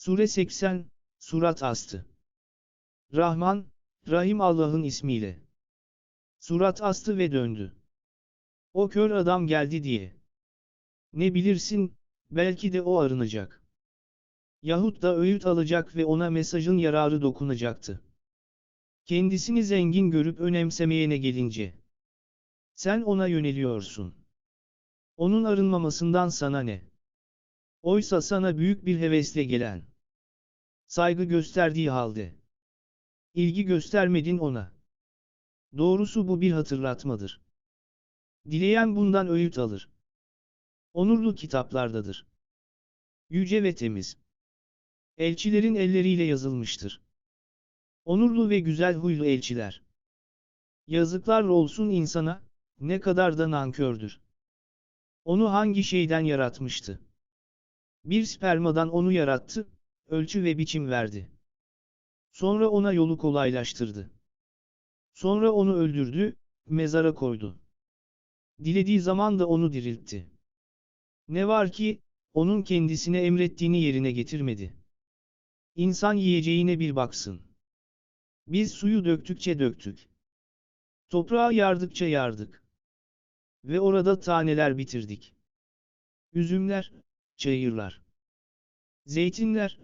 Sure 80, Surat astı. Rahman, Rahim Allah'ın ismiyle. Surat astı ve döndü. O kör adam geldi diye. Ne bilirsin, belki de o arınacak. Yahut da öğüt alacak ve ona mesajın yararı dokunacaktı. Kendisini zengin görüp önemsemeyene gelince. Sen ona yöneliyorsun. Onun arınmamasından sana ne? Oysa sana büyük bir hevesle gelen. Saygı gösterdiği halde. İlgi göstermedin ona. Doğrusu bu bir hatırlatmadır. Dileyen bundan öğüt alır. Onurlu kitaplardadır. Yüce ve temiz. Elçilerin elleriyle yazılmıştır. Onurlu ve güzel huylu elçiler. Yazıklar olsun insana, ne kadar da nankördür. Onu hangi şeyden yaratmıştı? Bir spermadan onu yarattı, ölçü ve biçim verdi. Sonra ona yolu kolaylaştırdı. Sonra onu öldürdü, mezara koydu. Dilediği zaman da onu diriltti. Ne var ki, onun kendisine emrettiğini yerine getirmedi. İnsan yiyeceğine bir baksın. Biz suyu döktükçe döktük. Toprağa yardıkça yardık. Ve orada taneler bitirdik. Üzümler, çayırlar. Zeytinler,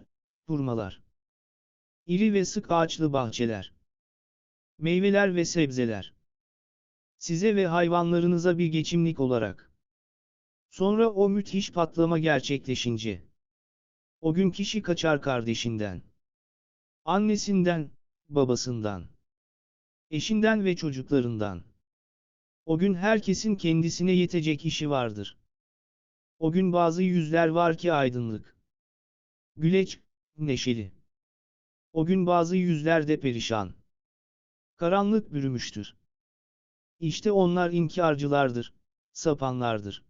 hurmalar. İri ve sık ağaçlı bahçeler. Meyveler ve sebzeler. Size ve hayvanlarınıza bir geçimlik olarak. Sonra o müthiş patlama gerçekleşince. O gün kişi kaçar kardeşinden. Annesinden, babasından. Eşinden ve çocuklarından. O gün herkesin kendisine yetecek işi vardır. O gün bazı yüzler var ki aydınlık. Güleç, neşeli. O gün bazı yüzler de perişan. Karanlık bürümüştür. İşte onlar inkarcılardır, sapanlardır.